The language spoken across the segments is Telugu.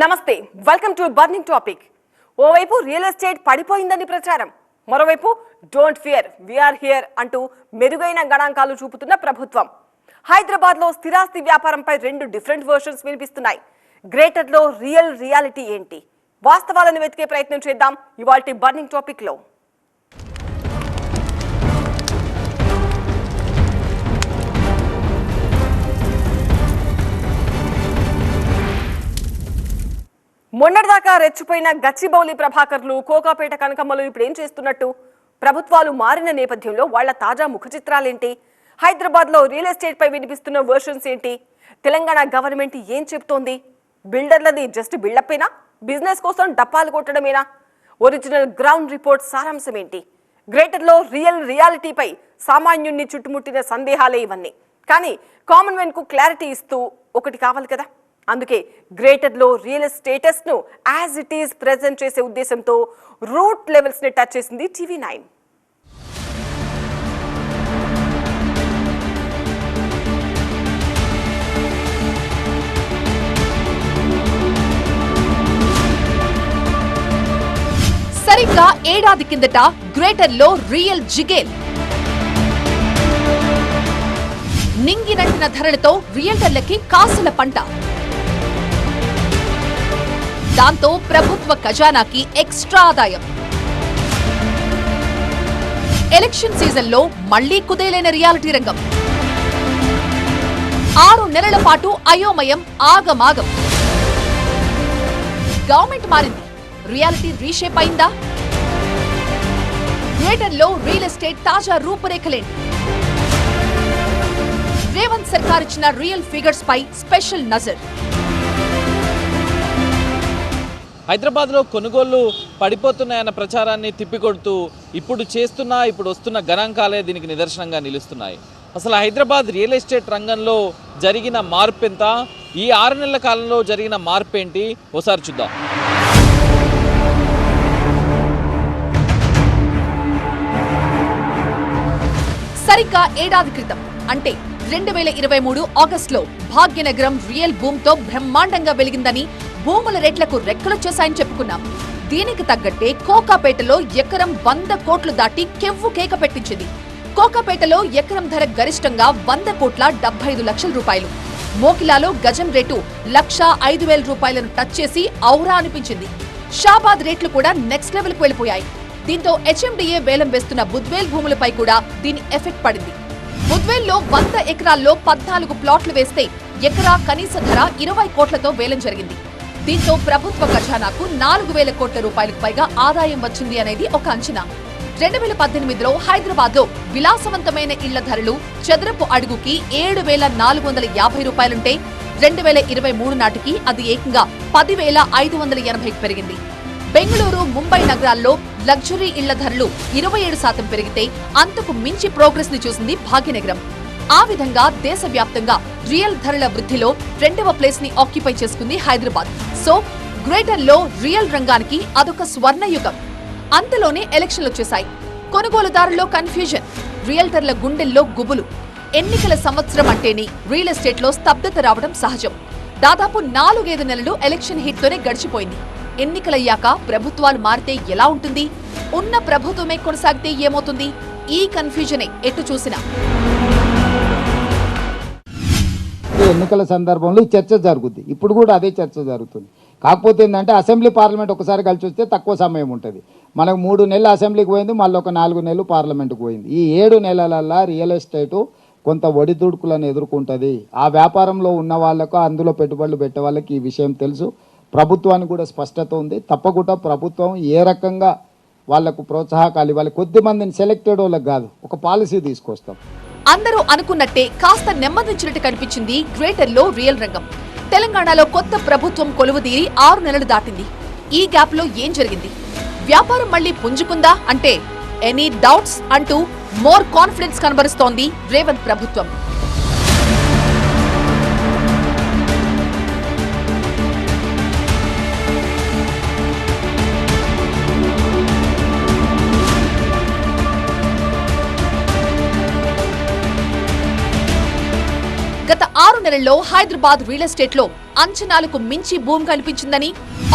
నమస్తే వెల్కమ్ టు బర్నింగ్ టాపిక్ ఓవైపు రియల్ ఎస్టేట్ పడిపోయిందని ప్రచారం. మరోవైపు డోంట్ ఫియర్ వీఆర్ హియర్ అంటూ మెరుగైన గణాంకాలు చూపుతున్న ప్రభుత్వం. హైదరాబాద్లో స్థిరాస్తి వ్యాపారంపై రెండు డిఫరెంట్ వర్షన్స్ వినిపిస్తున్నాయి. గ్రేటర్లో రియల్ రియాలిటీ ఏంటి? వాస్తవాలను వెతికే ప్రయత్నం చేద్దాం ఇవాల్టి బర్నింగ్ టాపిక్ మొన్నటిదాకా రెచ్చిపోయిన గచ్చిబౌలి ప్రభాకర్లు కోకాపేట కనకమ్మలు ఇప్పుడు ఏం చేస్తున్నట్టు? ప్రభుత్వాలు మారిన నేపథ్యంలో వాళ్ళ తాజా ముఖ చిత్రాలేంటి? హైదరాబాద్లో రియల్ ఎస్టేట్ పై వినిపిస్తున్న వర్షన్స్ ఏంటి? తెలంగాణ గవర్నమెంట్ ఏం చెప్తోంది? బిల్డర్లది జస్ట్ బిల్డప్పేనా? బిజినెస్ కోసం డప్పాలు కొట్టడమేనా? ఒరిజినల్ గ్రౌండ్ రిపోర్ట్ సారాంశం ఏంటి గ్రేటర్లో రియల్ రియాలిటీపై సామాన్యుణ్ణి చుట్టుముట్టిన సందేహాలే ఇవన్నీ. కానీ కామన్కు క్లారిటీ ఇస్తూ ఒకటి కావాలి కదా? అందుకే గ్రేటర్లో రియల్ స్టేటస్ను యాజ్ ఇట్ ఈస్ ప్రెసెంట్ చేసే ఉద్దేశంతో రూట్ లెవెల్స్ని టచ్ చేసింది టీవీ నైన్ సరిగ్గా ఏడాది కిందట గ్రేటర్లో రియల్ జిగేల్ నింగినట్టిన ధరలతో రియల్టర్లకి కాసుల పంట. దాంతో ప్రభుత్వ ఖజానాకి ఎక్స్ట్రా ఆదాయం. ఎలక్షన్ సీజన్లో మళ్ళీ కుదేలైన రియాలిటీ రంగం. ఆరు నెలల పాటు అయోమయం ఆగమాగం. గవర్నమెంట్ మారింది. రియాలిటీ రీషేప్ అయిందా? థియేటర్లో రియల్ ఎస్టేట్ తాజా రూపురేఖలేంటి? రేవంత్ సర్కార్ ఇచ్చిన రియల్ ఫిగర్స్ పై స్పెషల్ నజర్. హైదరాబాద్లో కొనుగోళ్ళు పడిపోతున్నాయన్న ప్రచారాన్ని తిప్పికొడుతూ ఇప్పుడు చేస్తున్న ఇప్పుడు వస్తున్న గణాంకాలే దీనికి నిదర్శనంగా నిలుస్తున్నాయి. అసలు హైదరాబాద్ రియల్ ఎస్టేట్ రంగంలో జరిగిన మార్పు ఎంత ఈ ఆరు నెలల కాలంలో జరిగిన మార్పు ఏంటి ఒకసారి చూద్దాం. సరిగ్గా ఏడాది క్రితం అంటే రెండు వేల ఇరవై మూడు ఆగస్టులో భాగ్యనగరం రియల్ భూమ్తో బ్రహ్మాండంగా వెలిగిందని భూముల రేట్లకు రెక్కలొచ్చేశాయని చెప్పుకున్నాం. దీనికి తగ్గట్టే కోకాపేటలో ఎకరం వంద కోట్లు దాటి కెవ్వు కేక పెట్టించింది. కోకాపేటలో ఎకరం ధర గరిష్టంగా వంద కోట్ల డెబ్బై ఐదు లక్షల రూపాయలు. మోకిలాలో గజం రేటు లక్ష ఐదు వేల రూపాయలను టచ్ చేసి ఔరా అనిపించింది. షాబాద్ రేట్లు కూడా నెక్స్ట్ లెవెల్కు వెళ్ళిపోయాయి దీంతో హెచ్ఎండిఏ వేలం వేస్తున్న బుద్వేల్ భూములపై కూడా దీని ఎఫెక్ట్ పడింది. బుద్వేల్లో వంద ఎకరాల్లో పద్నాలుగు ప్లాట్లు వేస్తే ఎకరా కనీస ధర ఇరవై కోట్లతో వేలం జరిగింది. దీంతో ప్రభుత్వ ఖజానాకు నాలుగు వేల కోట్ల రూపాయలకు పైగా ఆదాయం వచ్చింది అనేది ఒక అంచనా. రెండు వేల పద్దెనిమిదిలో హైదరాబాద్లో విలాసవంతమైన ఇళ్ళ ధరలు చదరపు అడుగుకి ఏడు వేల నాలుగు వందల యాభై రూపాయలుంటే రెండు వేల ఇరవై మూడు నాటికి అది ఏకంగా పదివేల ఐదు వందల ఎనభైకి పెరిగింది. బెంగళూరు ముంబై నగరాల్లో లగ్జరీ ఇళ్ళ ధరలు ఇరవై ఏడు శాతం పెరిగితే అంతకు మించి ప్రోగ్రెస్ని చూసింది భాగ్యనగరం. ఆ విధంగా దేశవ్యాప్తంగా రియల్ ధరల వృద్ధిలో రెండవ ప్లేస్ని ఆక్యుపై చేసుకుంది హైదరాబాద్. సో గ్రేటర్లో రియల్ రంగానికి అదొక స్వర్ణయుగం. అంతలోనే ఎలక్షన్లు వచ్చేశాయి. కొనుగోలుదారుల్లో కన్ఫ్యూజన్ రియల్టర్ల గుండెల్లో గుబులు. ఎన్నికల సంవత్సరం అంటేనే రియల్ ఎస్టేట్లో స్తబ్దత రావడం సహజం. దాదాపు నాలుగైదు నెలలు ఎలక్షన్ హిట్ తోనే గడిచిపోయింది. ఎన్నికలయ్యాక ప్రభుత్వాలు మారితే ఎలా ఉంటుంది? ఉన్న ప్రభుత్వమే కొనసాగితే ఏమవుతుంది? ఈ కన్ఫ్యూజనే ఎటు చూసినా. ఎన్నికల సందర్భంలో ఈ చర్చ జరుగుద్ది. ఇప్పుడు కూడా అదే చర్చ జరుగుతుంది. కాకపోతే ఏంటంటే అసెంబ్లీ పార్లమెంట్ ఒకసారి కలిసి వస్తే తక్కువ సమయం ఉంటుంది. మనకు మూడు నెలలు అసెంబ్లీకి పోయింది మళ్ళీ ఒక నాలుగు నెలలు పార్లమెంట్కి పోయింది. ఈ ఏడు నెలలల్లా రియల్ ఎస్టేటు కొంత ఒడిదుడుకులను ఎదుర్కొంటుంది. ఆ వ్యాపారంలో ఉన్న వాళ్ళకు అందులో పెట్టుబడులు పెట్టే వాళ్ళకి ఈ విషయం తెలుసు. ప్రభుత్వానికి కూడా స్పష్టత ఉంది. తప్పకుండా ప్రభుత్వం ఏ రకంగా వాళ్ళకు ప్రోత్సాహకాలు ఇవ్వాలి. కొద్ది మందిని సెలెక్టెడ్ వాళ్ళకి కాదు ఒక పాలసీ తీసుకొస్తాం. అందరూ అనుకున్నట్టే కాస్త నెమ్మదించినట్టు కనిపించింది గ్రేటర్లో రియల్ రంగం. తెలంగాణలో కొత్త ప్రభుత్వం కొలువుదీరి ఆరు నెలలు దాటింది. ఈ గ్యాప్లో ఏం జరిగింది? వ్యాపారం మళ్ళీ పుంజుకుందా అంటే ఎనీ డౌట్స్ అంటూ మోర్ కాన్ఫిడెన్స్ కనబరుస్తోంది రేవంత్ ప్రభుత్వం. గత నెలల్లో హైదరాబాద్ రియల్ ఎస్టేట్లో అంచనాలకు మించి భూమి కనిపించిందని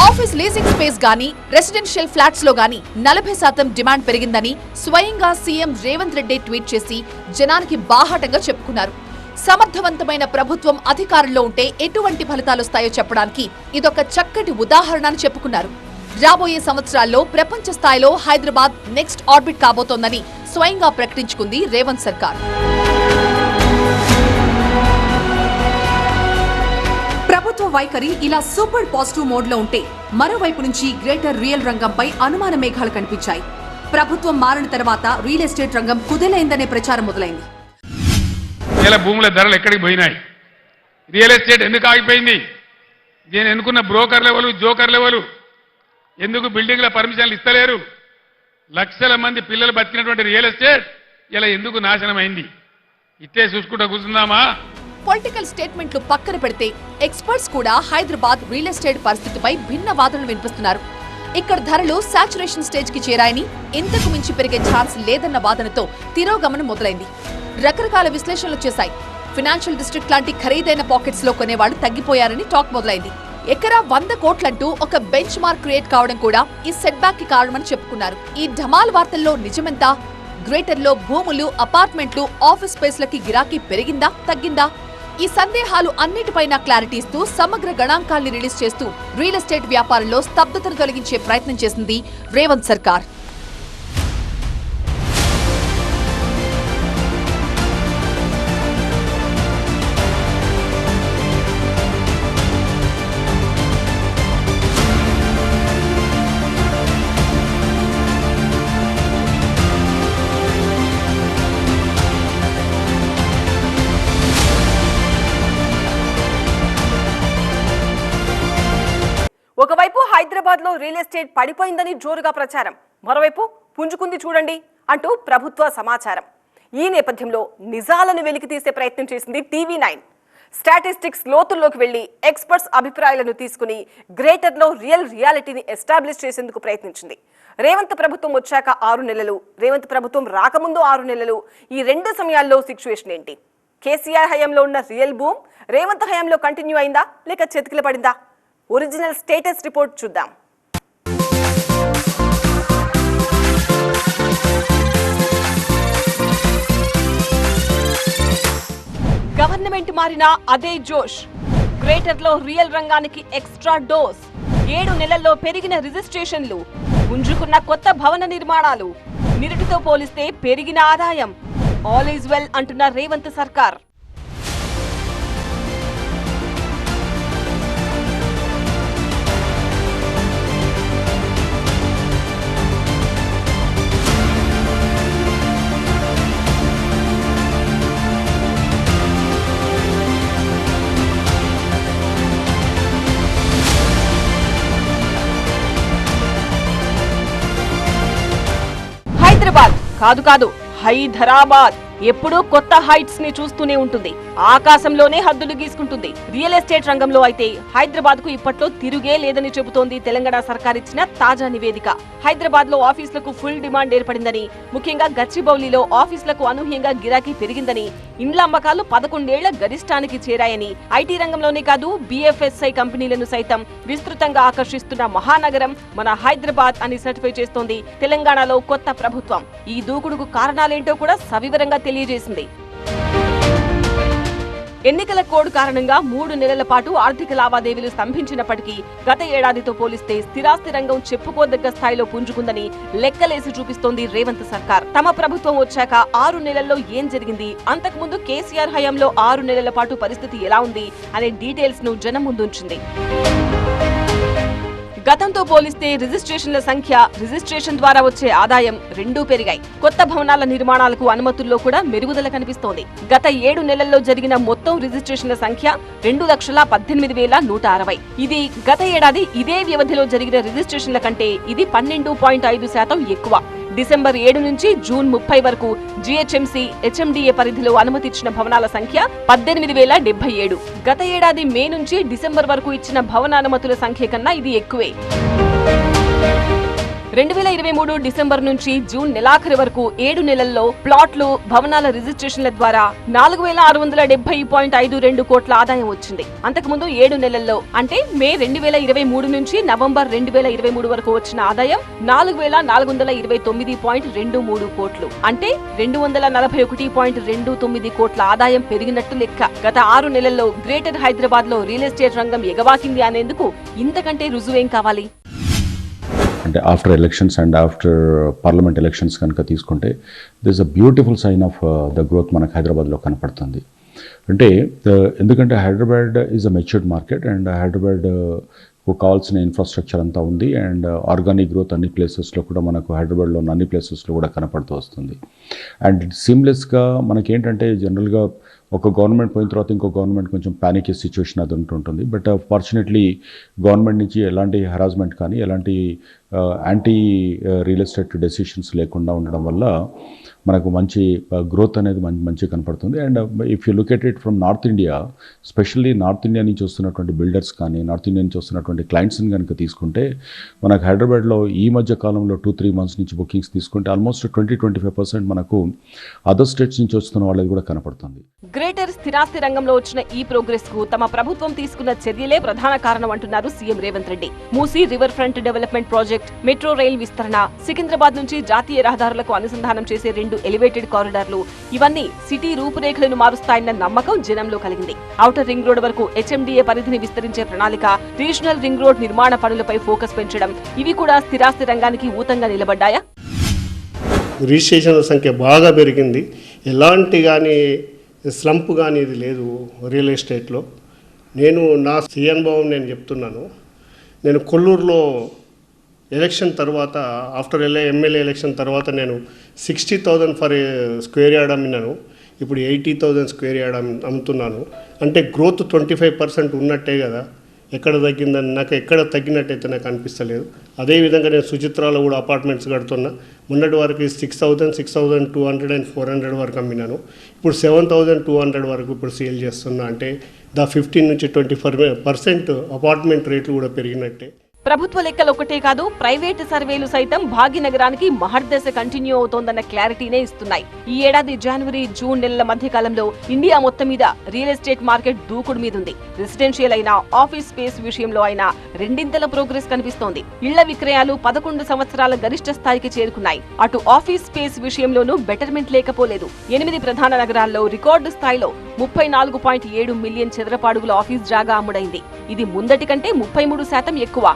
ఆఫీస్ లీజింగ్ స్పేస్ గాని రెసిడెన్షియల్ ఫ్లాట్స్లో గాని నలభై శాతం డిమాండ్ పెరిగిందని స్వయంగా సీఎం రేవంత్ రెడ్డి ట్వీట్ చేసి జనానికి బాహాటంగా చెప్పుకున్నారు. సమర్థవంతమైన ప్రభుత్వం అధికారంలో ఉంటే ఎటువంటి ఫలితాలొస్తాయో చెప్పడానికి ఇదొక చక్కటి ఉదాహరణ అని చెప్పుకున్నారు. రాబోయే సంవత్సరాల్లో ప్రపంచ స్థాయిలో హైదరాబాద్ నెక్స్ట్ ఆర్బిట్ కాబోతోందని స్వయంగా ప్రకటించుకుంది రేవంత్ సర్కార్. వైఖరి ఇలా సూపర్ పాజిటివ్ మోడ్లో ఉంటే మరోవైపు నుంచి గ్రేటర్ రియల్ రంగంపై అనుమాన మేఘాలు కనిపించాయి. ప్రభుత్వం మారిన తర్వాత రియల్ ఎస్టేట్ రంగం కుదేలైందనే ప్రచారం మొదలైంది. ఇలా భూముల ధరలు ఎక్కడికి పోయినాయి? రియల్ ఎస్టేట్ ఎందుకు ఆగిపోయింది? నేను ఎన్నుకున్న బ్రోకర్ లెవెలు జోకర్ లెవెలు ఎందుకు బిల్డింగ్ల పర్మిషన్లు ఇస్తలేరు? లక్షల మంది పిల్లలు బతికినటువంటి రియల్ ఎస్టేట్ ఇలా ఎందుకు నాశనం అయింది ఇట్టే చూసుకుంటూ కూర్చుందామా? పొలిటికల్ స్టేట్మెంట్లు పక్కన పెడితే ఎక్స్పర్ట్స్ కూడా హైదరాబాద్ రియల్ ఎస్టేట్ పరిస్థితిపై భిన్న వాదనలు వినిపిస్తున్నారు. ఇక్కడ ధరలు సాచురేషన్ స్టేజ్కి చేరాయని ఇంతకు మించి పెరిగే ఛాన్స్ లేదన్న వాదనతో తిరోగమనం మొదలైంది. రకరకాల విశ్లేషణలు చేశాయి. ఫినాన్షియల్ డిస్ట్రిక్ట్ లాంటి ఖరీదైన పాకెట్స్లో కొనేవాళ్ళు తగ్గిపోయారని టాక్ మొదలైంది. ఎకరా వంద కోట్లంటూ ఒక బెంచ్ మార్క్ క్రియేట్ కావడం కూడా ఈ సెట్ బ్యాక్కి కారణమని చెప్పుకున్నారు. ఈ ఢమాల్ వార్తల్లో నిజమెంతా? గ్రేటర్లో భూములు అపార్ట్మెంట్లు ఆఫీస్ స్పేస్లకి గిరాకీ పెరిగిందా తగ్గిందా? ఈ సందేహాలు అన్నిటిపైన క్లారిటీ ఇస్తూ సమగ్ర గణాంకాల్ని రిలీజ్ చేస్తూ రియల్ ఎస్టేట్ వ్యాపారంలో స్తబ్దతను తొలగించే ప్రయత్నం చేసింది రేవంత్ సర్కార్. హైదరాబాద్లో రియల్ ఎస్టేట్ పడిపోయిందని జోరుగా ప్రచారం. మరోవైపు పుంజుకుంది చూడండి అంటూ ప్రభుత్వ సమాచారం. ఈ నేపథ్యంలో నిజాలను వెలికి తీసే ప్రయత్నం చేసింది టీవీ నైన్. స్టాటిస్టిక్స్ లోతుల్లోకి వెళ్ళి ఎక్స్పర్ట్స్ అభిప్రాయాలను తీసుకుని గ్రేటర్లో రియల్ రియాలిటీని ఎస్టాబ్లిష్ చేసేందుకు ప్రయత్నించింది. రేవంత్ ప్రభుత్వం వచ్చాక ఆరు నెలలు రేవంత్ ప్రభుత్వం రాకముందు ఆరు నెలలు. ఈ రెండు సమయాల్లో సిచ్యువేషన్ ఏంటి? కేసీఆర్ హయాంలో ఉన్న రియల్ బూమ్ రేవంత్ హయాంలో కంటిన్యూ అయిందా లేక చెతికిల పడిందా ఒరిజినల్ స్టేటస్ రిపోర్ట్ చూద్దాం. గవర్నమెంట్ మారినా అదే జోష్. గ్రేటర్లో రియల్ రంగానికి ఎక్స్ట్రా డోస్. ఏడు నెలల్లో పెరిగిన రిజిస్ట్రేషన్లు. ఉంజుకున్న కొత్త భవన నిర్మాణాలు. నిరుటితో పోలిస్తే పెరిగిన ఆదాయం. ఆల్ ఈజ్ వెల్ అంటున్న రేవంత్ సర్కార్. కాదు కాదు హైదరాబాద్. ఎప్పుడూ కొత్త హైట్స్ని చూస్తూనే ఉంటుంది. ఆకాశంలోనే హద్దులు గీసుకుంటుంది. రియల్ ఎస్టేట్ రంగంలో అయితే హైదరాబాద్కు ఇప్పట్లో తిరుగే లేదని చెబుతోంది తెలంగాణ సర్కార్ ఇచ్చిన తాజా నివేదిక. హైదరాబాద్లో ఆఫీసులకు ఫుల్ డిమాండ్ ఏర్పడిందని ముఖ్యంగా గచ్చిబౌలిలో ఆఫీసులకు అనూహ్యంగా గిరాకీ పెరిగిందని ఇండ్ల అమ్మకాలు పదకొండేళ్ళ గరిష్టానికి చేరాయని ఐటీ రంగంలోనే కాదు బిఎఫ్ఎస్ఐ కంపెనీలను సైతం విస్తృతంగా ఆకర్షిస్తున్న మహానగరం మన హైదరాబాద్ అని సర్టిఫై చేస్తోంది తెలంగాణలో కొత్త ప్రభుత్వం. ఈ దూకుడుకు కారణాలేంటో కూడా సవివరంగా తెలియజేసింది. ఎన్నికల కోడ్ కారణంగా మూడు నెలల పాటు ఆర్థిక లావాదేవీలు స్తంభించినప్పటికీ గత ఏడాదితో పోలిస్తే స్థిరాస్తి రంగం చెప్పుకోదగ్గ స్థాయిలో పుంజుకుందని లెక్కలేసి చూపిస్తోంది రేవంత్ సర్కార్. తమ ప్రభుత్వం వచ్చాక ఆరు నెలల్లో ఏం జరిగింది? అంతకుముందు కేసీఆర్ హయాంలో ఆరు నెలల పాటు పరిస్థితి ఎలా ఉంది? అనే డీటెయిల్స్ను జనం ముందుంచింది. గతంతో పోలిస్తే రిజిస్ట్రేషన్ల సంఖ్య రిజిస్ట్రేషన్ ద్వారా వచ్చే ఆదాయం రెండూ పెరిగాయి. కొత్త భవనాల నిర్మాణాలకు అనుమతుల్లో కూడా మెరుగుదల కనిపిస్తోంది. గత ఏడు నెలల్లో జరిగిన మొత్తం రిజిస్ట్రేషన్ల సంఖ్య రెండు లక్షల పద్దెనిమిది వేల నూట అరవై. ఇది గత ఏడాది ఇదే వ్యవధిలో జరిగిన రిజిస్ట్రేషన్ల కంటే ఇది పన్నెండు పాయింట్ ఐదు శాతం ఎక్కువ. డిసెంబర్ ఏడు నుంచి జూన్ ముప్పై వరకు జీహెచ్ఎంసీ హెచ్ఎండిఏ పరిధిలో అనుమతిచ్చిన భవనాల సంఖ్య పద్దెనిమిది వేల డెబ్బై ఏడు. గత ఏడాది మే నుంచి డిసెంబర్ వరకు ఇచ్చిన భవన అనుమతుల సంఖ్య కన్నా ఇది ఎక్కువే. రెండు వేల ఇరవై మూడు డిసెంబర్ నుంచి జూన్ నెలాఖరు వరకు ఏడు నెలల్లో ప్లాట్లు భవనాల రిజిస్ట్రేషన్ల ద్వారా నాలుగు వేల ఆరు వందల డెబ్బై పాయింట్ ఐదు రెండు కోట్ల ఆదాయం వచ్చింది. అంతకుముందు ఏడు నెలల్లో అంటే మే రెండు వేల ఇరవై మూడు నుంచి నవంబర్ రెండు వేల ఇరవై మూడు వరకు వచ్చిన ఆదాయం నాలుగు వేల నాలుగు వందల ఇరవై తొమ్మిది పాయింట్ రెండు మూడు కోట్లు. అంటే రెండు వందల నలభై ఒకటి పాయింట్ రెండు తొమ్మిది కోట్ల ఆదాయం పెరిగినట్టు లెక్క. గత ఆరు నెలల్లో గ్రేటర్ హైదరాబాద్లో రియల్ ఎస్టేట్ రంగం ఎగవాకింది అనేందుకు ఇంతకంటే రుజువేం కావాలి? అంటే after elections and after parliament elections కనుక తీసుకుంటే this a beautiful sign of the growth మనకు హైదరాబాద్లో కనపడుతుంది. అంటే uh, ఎందుకంటే Hyderabad is a matured market and Hyderabad uh, కావాల్సిన ఇన్ఫ్రాస్ట్రక్చర్ అంతా ఉంది అండ్ ఆర్గానిక్ గ్రోత్ అన్ని ప్లేసెస్లో కూడా మనకు హైదరాబాద్లో ఉన్న అన్ని ప్లేసెస్లో కూడా కనపడుతూ వస్తుంది. అండ్ సీమ్లెస్గా మనకేంటంటే జనరల్గా ఒక గవర్నమెంట్ పోయిన తర్వాత ఇంకో గవర్నమెంట్ కొంచెం ప్యానిక్ సిచ్యువేషన్ అది ఉంటుంటుంది. బట్ ఫార్చునేట్లీ గవర్నమెంట్ నుంచి ఎలాంటి హరాస్మెంట్ కానీ ఎలాంటి యాంటీ రియల్ ఎస్టేట్ డెసిషన్స్ లేకుండా ఉండడం వల్ల మనకు మంచి uh, గ్రోత్ అనేది మంచి మంచి కనపడుతుంది. And if you look at it from north India specially north India నుంచి వస్తున్నటువంటి బిల్డర్స్ కానీ నార్త్ ఇండియా నుంచి వస్తున్నటువంటి క్లయింట్స్ని కనుక తీసుకుంటే మనకు హైదరాబాద్లో ఈ మధ్య కాలంలో టూ త్రీ మంత్స్ నుంచి బుకింగ్స్ తీసుకుంటే almost twenty twenty five percent మనకు అదర్ స్టేట్స్ నుంచి వస్తున్న వాళ్ళది కూడా కనపడుతుంది. గ్రేటర్ స్థిరాస్తి రంగంలో వచ్చిన ఈ ప్రోగ్రెస్కు తమ ప్రభుత్వం తీసుకున్న చర్యలే ప్రధాన కారణం అంటున్నారు CM Revanth Reddy. Musi river front development project metro rail విస్తరణ సికింద్రాబాద్ నుంచి జాతీయ రహదారులకు అనుసంధానం చేసే రెండు ఎలివేటెడ్ కారిడార్లు ఇవన్నీ సిటీ రూపురేఖలను మారుస్తాయన్న నమ్మకం జనంలో కలిగింది. ఔటర్ రింగ్ రోడ్ వరకు హెచ్ఎండిఏ పరిధిని విస్తరించే ప్రణాళిక రీజనల్ రింగ్ రోడ్ నిర్మాణ పనులపై ఫోకస్ పెంచడం ఇవి కూడా స్థిరాస్తి రంగానికి ఊతంగా నిలబడ్డాయా? రిజిస్ట్రేషన్ల సంఖ్య బాగా పెరిగింది. ఎలాంటి కానీ స్లంప్ కానీ ఇది లేదు రియల్ ఎస్టేట్లో. నేను నా స్వీయ అనుభవం నేను చెప్తున్నాను. నేను కొల్లూరులో ఎలక్షన్ తర్వాత after L A MLA election తర్వాత నేను sixty thousand for square yard అమ్మినాను. ఇప్పుడు ఎయిటీ థౌజండ్ స్క్వేర్ యార్డ్ అమ్ అమ్ముతున్నాను. అంటే గ్రోత్ ట్వంటీ ఫైవ్ పర్సెంట్ ఉన్నట్టే కదా. ఎక్కడ తగ్గిందని నాకు ఎక్కడ తగ్గినట్టయితే నాకు అనిపిస్తలేదు. అదేవిధంగా నేను సుచిత్రాలో కూడా అపార్ట్మెంట్స్ కడుతున్నా. మొన్నటి వరకు six thousand six thousand two hundred and four hundred వరకు అమ్మినాను. ఇప్పుడు సెవెన్ థౌజండ్ టూ హండ్రెడ్ వరకు ఇప్పుడు సేల్ చేస్తున్నా అంటే దా ఫిఫ్టీన్ నుంచి ట్వంటీ ఫర్ పర్సెంట్ అపార్ట్మెంట్ రేట్లు కూడా పెరిగినట్టే. ప్రభుత్వ లెక్కలు ఒకటే కాదు ప్రైవేటు సర్వేలు సైతం భాగ్యనగరానికి మహర్దశ కంటిన్యూ అవుతోందన్న క్లారిటీనే ఇస్తున్నాయి. ఈ ఏడాది జనవరి జూన్ నెలల మధ్య కాలంలో ఇండియా మొత్తం మీద రియల్ ఎస్టేట్ మార్కెట్ దూకుడు మీదుంది. రెసిడెన్షియల్ అయినా ఆఫీస్ స్పేస్ విషయంలో అయినా రెండింతల ప్రోగ్రెస్ కనిపిస్తోంది. ఇళ్ళ విక్రయాలు పదకొండు సంవత్సరాల గరిష్ట స్థాయికి చేరుకున్నాయి. అటు ఆఫీస్ స్పేస్ విషయంలోనూ బెటర్మెంట్ లేకపోలేదు. ఎనిమిది ప్రధాన నగరాల్లో రికార్డు స్థాయిలో ముప్పై నాలుగు పాయింట్ ఏడు మిలియన్ చదరపాడుగుల ఆఫీస్ జాగా అమ్ముడైంది. ఇది ముందటి కంటే ముప్పై మూడు శాతం ఎక్కువ.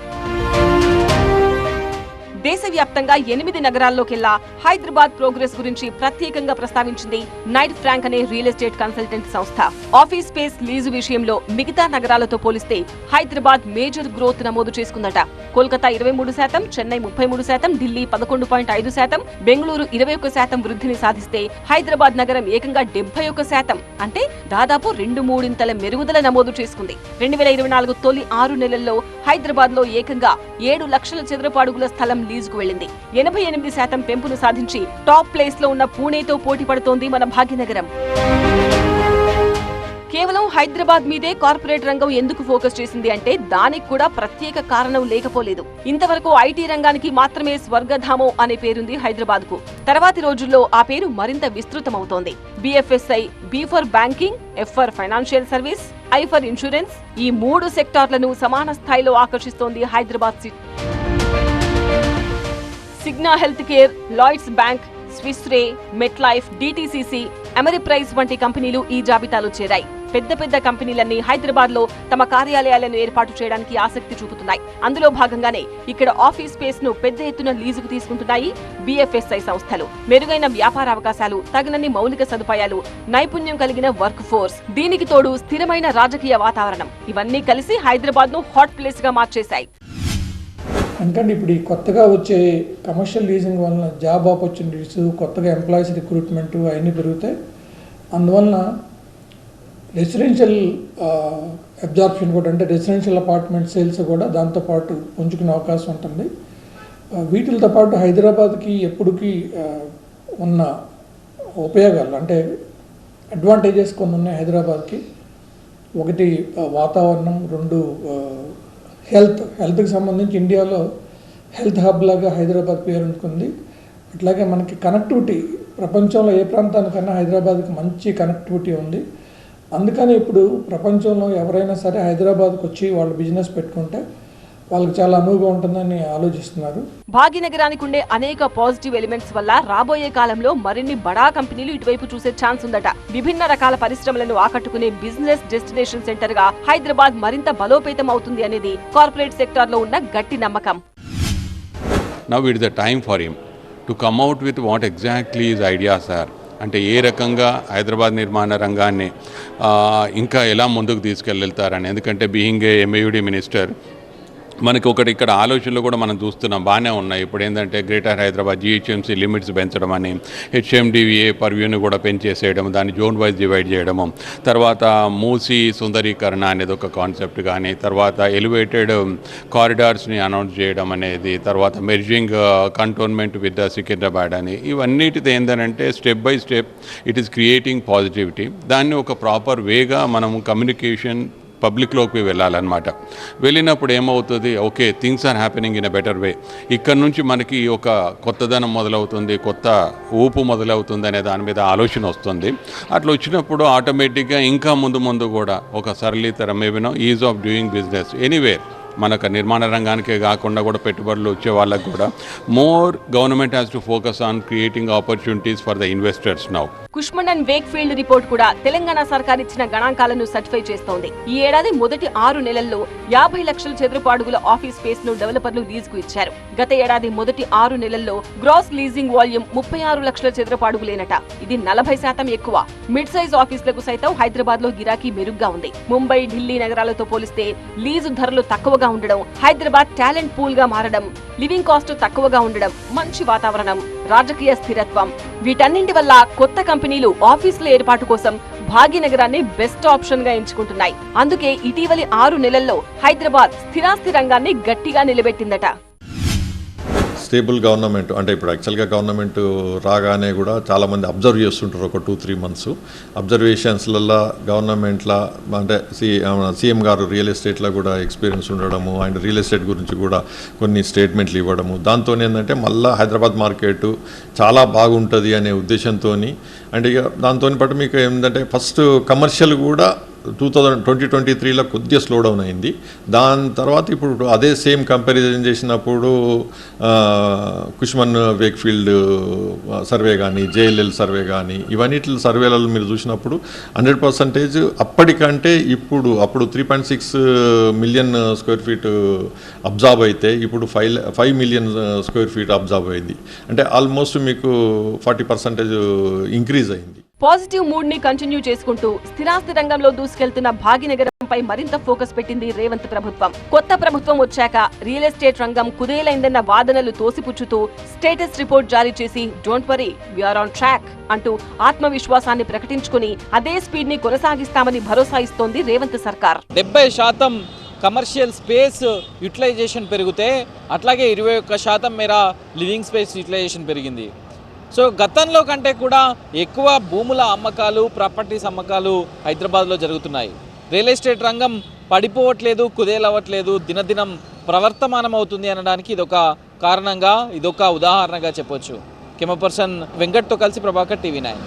దేశవ్యాప్తంగా ఎనిమిది నగరాల్లోకెల్లా హైదరాబాద్ ప్రోగ్రెస్ గురించి ప్రత్యేకంగా ప్రస్తావించింది నైట్ ఫ్రాంక్ అనే రియల్ ఎస్టేట్ కన్సల్టెంట్ సంస్థ. ఆఫీస్ స్పేస్ లీజు విషయంలో మిగతా నగరాలతో పోలిస్తే హైదరాబాద్ మేజర్ గ్రోత్ నమోదు చేసుకుందట. కోల్కతా ఇరవై మూడు శాతం చెన్నై ముప్పై మూడు శాతం ఢిల్లీ పదకొండు పాయింట్ ఐదు శాతం బెంగళూరు ఇరవై ఒక్క శాతం వృద్ధిని సాధిస్తే హైదరాబాద్ నగరం ఏకంగా డెబ్బై ఒక్క శాతం. అంటే దాదాపు రెండు మూడింతల మెరుగుదల నమోదు చేసుకుంది. రెండు వేల ఇరవై నాలుగు తొలి ఆరు నెలల్లో హైదరాబాద్లో ఏకంగా ఏడు లక్షల చదరపాడుగుల స్థలం లీజుకు ఎనభై ఎనిమిది శాతం పెంపును సాధించి టాప్ ప్లేస్లో ఉన్న పూణేతో పోటీ పడుతోంది మన భాగ్యనగరం. కేవలం హైదరాబాద్ మీదే కార్పొరేట్ రంగం ఎందుకు ఫోకస్ చేసింది అంటే దానికి కూడా ప్రత్యేక కారణం లేకపోలేదు. ఇంతవరకు ఐటీ రంగానికి మాత్రమే స్వర్గధామం అనే పేరుంది హైదరాబాద్కు తర్వాతి రోజుల్లో ఆ పేరు మరింత విస్తృతమవుతోంది. BFSI B for banking F for financial service I for insurance ఈ మూడు సెక్టార్లను సమాన స్థాయిలో ఆకర్షిస్తోంది Hyderabad city. Cigna health care Lloyds bank Swiss Re Met Life DTCC Ameriprise వంటి కంపెనీలు ఈ జాబితాలో చేరాయి. పెద్ద పెద్ద కంపెనీలన్నీ హైదరాబాద్లో తమ కార్యాలయాలను ఏర్పాటు చేయడానికి ఆసక్తి చూపుతున్నాయి. అందులో భాగంగానే ఇక్కడ ఆఫీస్ స్పేస్ను పెద్ద ఎత్తున లీజుకు తీసుకుంటున్నాయి బిఎఫ్ఎస్ఐ సంస్థలు. మెరుగైన వ్యాపార అవకాశాలు తగినన్ని మౌలిక సదుపాయాలు నైపుణ్యం కలిగిన వర్క్ ఫోర్స్ దీనికి తోడు స్థిరమైన రాజకీయ వాతావరణం. ఇవన్నీ కలిసి హైదరాబాద్ను హాట్ ప్లేస్గా మార్చేశాయి. ఎందుకంటే ఇప్పుడు ఈ కొత్తగా వచ్చే కమర్షియల్ లీజింగ్ వలన జాబ్ ఆపర్చునిటీస్ కొత్తగా ఎంప్లాయీస్ రిక్రూట్మెంట్ అవన్నీ పెరుగుతాయి అందువలన రెసిడెన్షియల్ అబ్జార్ప్షన్ కూడా అంటే రెసిడెన్షియల్ అపార్ట్మెంట్ సేల్స్ కూడా దాంతోపాటు పుంజుకునే అవకాశం ఉంటుంది. వీటితో పాటు హైదరాబాద్కి ఎప్పటికీ ఉన్న ఉపయోగాలు అంటే అడ్వాంటేజెస్ కొన్ని ఉన్నాయి హైదరాబాద్కి. ఒకటి వాతావరణం రెండు హెల్త్ హెల్త్కి సంబంధించి ఇండియాలో హెల్త్ హబ్ లాగా హైదరాబాద్ పేరు ఉంటుంది అట్లాగే మనకి కనెక్టివిటీ ప్రపంచంలో ఏ ప్రాంతానికన్నా హైదరాబాద్కి మంచి కనెక్టివిటీ ఉంది. అందుకని ఇప్పుడు ప్రపంచంలో ఎవరైనా సరే హైదరాబాద్కి వచ్చి వాళ్ళు బిజినెస్ పెట్టుకుంటే వాళ్ళకి చాలా అనువుగా ఉంటుందని ఆలోచిస్తున్నారు. భాగ్యనగరానికి ఉండే అనేక పాజిటివ్ ఎలిమెంట్స్ వల్ల రాబోయే కాలంలో మరిన్ని బడా కంపెనీలు ఇటువైపు చూసే ఛాన్స్ ఉందట. విభిన్న రకాల పరిశ్రమలను ఆకట్టుకునే బిజినెస్ డెస్టినేషన్ సెంటర్గా హైదరాబాద్ మరింత బలోపేతం అవుతుంది అనేది కార్పొరేట్ సెక్టార్లో ఉన్న గట్టి నమ్మకం. Now it the time for him to come out with what exactly is ideas are అంటే ఏ రకంగా హైదరాబాద్ నిర్మాణ రంగాన్ని ఇంకా ఎలా ముందుకు తీసుకెళ్తారని. ఎందుకంటే బీయింగ్ ఏ ఎంఏయుడి మినిస్టర్ మనకి ఒకటి ఇక్కడ ఆలోచనలు కూడా మనం చూస్తున్నాం. బాగానే ఉన్నాయి. ఇప్పుడు ఏంటంటే గ్రేటర్ హైదరాబాద్ జిహెచ్ఎంసీ లిమిట్స్ పెంచడం అని హెచ్ఎండివిఏ పర్వ్యూని కూడా పెంచేసేయడం దాన్ని జోన్ వైజ్ డివైడ్ చేయడము తర్వాత మూసి సుందరీకరణ అనేది ఒక కాన్సెప్ట్ కానీ తర్వాత ఎలివేటెడ్ కారిడార్స్ని అనౌన్స్ చేయడం అనేది తర్వాత merging cantonment with the Secunderabad అని ఇవన్నిటిది ఏంటంటే step by step it is creating positivity. దాన్ని ఒక ప్రాపర్ వేగా మనం కమ్యూనికేషన్ పబ్లిక్లోకి వెళ్ళాలన్నమాట. వెళ్ళినప్పుడు ఏమవుతుంది? Okay things are happening in a better way ఇక్కడ నుంచి మనకి ఒక కొత్తదనం మొదలవుతుంది కొత్త ఊపు మొదలవుతుంది అనే దాని మీద ఆలోచన వస్తుంది. అట్లా వచ్చినప్పుడు ఆటోమేటిక్గా ఇంకా ముందు ముందు కూడా ఒక సరళీతరం ఏవినో ease of doing business anywhere మనకు నిర్మాణ రంగానికే కాకుండా కూడా పెట్టుబడులు వచ్చే వాళ్ళకు కూడా more government has to focus on creating opportunities for the investors now Cushman and Wakefield report కూడా తెలంగాణ సర్కార్ ఇచ్చిన గణాంకాలను సర్టిఫై చేస్తోంది. ఈ ఏడాది మొదటి ఆరు నెలల్లో యాభై లక్షల చదరపు అడుగుల ఆఫీస్ స్పేస్ను డెవలపర్లు లీజ్కు ఇచ్చారు. గత ఏడాది మొదటి ఆరు నెలల్లో గ్రాస్ లీజింగ్ వాల్యూమ్ ముప్పై ఆరు లక్షల చదరపు అడుగులేనట ఇది నలభై శాతం ఎక్కువ. మిడ్ సైజ్ ఆఫీసులకు సైతం హైదరాబాద్లో గిరాకీ మెరుగ్గా ఉంది. ముంబై ఢిల్లీ నగరాలతో పోలిస్తే లీజు ధరలు తక్కువగా ఉండడం హైదరాబాద్ టాలెంట్ పూల్గా మారడం లివింగ్ కాస్ట్ తక్కువగా ఉండడం మంచి వాతావరణం రాజకీయ స్థిరత్వం. వీటన్నింటి వల్ల కొత్త కంపెనీలు ఆఫీసుల ఏర్పాటు కోసం భాగ్యనగరాన్ని బెస్ట్ ఆప్షన్గా ఎంచుకుంటున్నాయి. అందుకే ఇటీవలి ఆరు నెలల్లో హైదరాబాద్ స్థిరాస్తి రంగాన్ని గట్టిగా నిలబెట్టిందట. స్టేబుల్ గవర్నమెంట్ అంటే ఇప్పుడు యాక్చువల్గా గవర్నమెంట్ రాగానే కూడా చాలామంది అబ్జర్వ్ చేస్తుంటారు ఒక టూ త్రీ మంత్స్ అబ్జర్వేషన్స్లలో గవర్నమెంట్లో అంటే సి సీఎం గారు రియల్ ఎస్టేట్లో కూడా ఎక్స్పీరియన్స్ ఉండడము అండ్ రియల్ ఎస్టేట్ గురించి కూడా కొన్ని స్టేట్మెంట్లు ఇవ్వడము. దాంతో ఏంటంటే మళ్ళీ హైదరాబాద్ మార్కెట్ చాలా బాగుంటుంది అనే ఉద్దేశంతో అండ్ ఇక దాంతో పాటు మీకు ఏంటంటే ఫస్ట్ కమర్షియల్ కూడా టూ థౌజండ్ ట్వంటీ ట్వంటీ త్రీలో కొద్దిగా స్లో డౌన్ అయింది. దాని తర్వాత ఇప్పుడు అదే సేమ్ కంపారిజన్ చేసినప్పుడు కుష్మన్ వేక్ఫీల్డ్ సర్వే కానీ జేఎల్ఎల్ సర్వే కానీ ఇవన్నీ సర్వేలలో మీరు చూసినప్పుడు హండ్రెడ్ పర్సంటేజ్ అప్పటికంటే ఇప్పుడు అప్పుడు three point six million square feet absorb అయితే ఇప్పుడు five five million square feet absorb అయింది. అంటే ఆల్మోస్ట్ మీకు ఫార్టీ పర్సెంటేజ్ ఇంక్రీజ్ అయింది. పాజిటివ్ మూడ్ని కంటిన్యూ చేసుకుంటూ స్థిరాస్తి రంగంలో దూసుకెళ్తున్న భాగ్యనగరంపై మరింత ఫోకస్ పెట్టింది రేవంత్ ప్రభుత్వం. కొత్త ప్రభుత్వం వచ్చాక రియల్ ఎస్టేట్ రంగం కుదేలైందన్న వాదనలు తోసిపుచ్చుతూ స్టేటస్ రిపోర్ట్ జారీ చేసి don't worry we're on track అంటూ ఆత్మవిశ్వాసాన్ని ప్రకటించుకుని అదే స్పీడ్ని కొనసాగిస్తామని భరోసా ఇస్తోంది రేవంత్ సర్కార్. డెబ్బై శాతం కమర్షియల్ స్పేస్ యూటిలైజేషన్ పెరిగితే అట్లాగే ఇరవై ఒక్క శాతం మేర లివింగ్ స్పేస్ యూటిలైజేషన్ పెరిగింది. సో గతంలో కంటే కూడా ఎక్కువ భూముల అమ్మకాలు ప్రాపర్టీస్ అమ్మకాలు హైదరాబాద్లో జరుగుతున్నాయి. రియల్ ఎస్టేట్ రంగం పడిపోవట్లేదు కుదేలవ్వట్లేదు దినదినం ప్రవర్తమానం అవుతుంది అనడానికి ఇదొక కారణంగా ఇదొక ఉదాహరణగా చెప్పొచ్చు. కెమెరా పర్సన్ వెంకట్తో కలిసి ప్రభాకర్ టీవీ నైన్.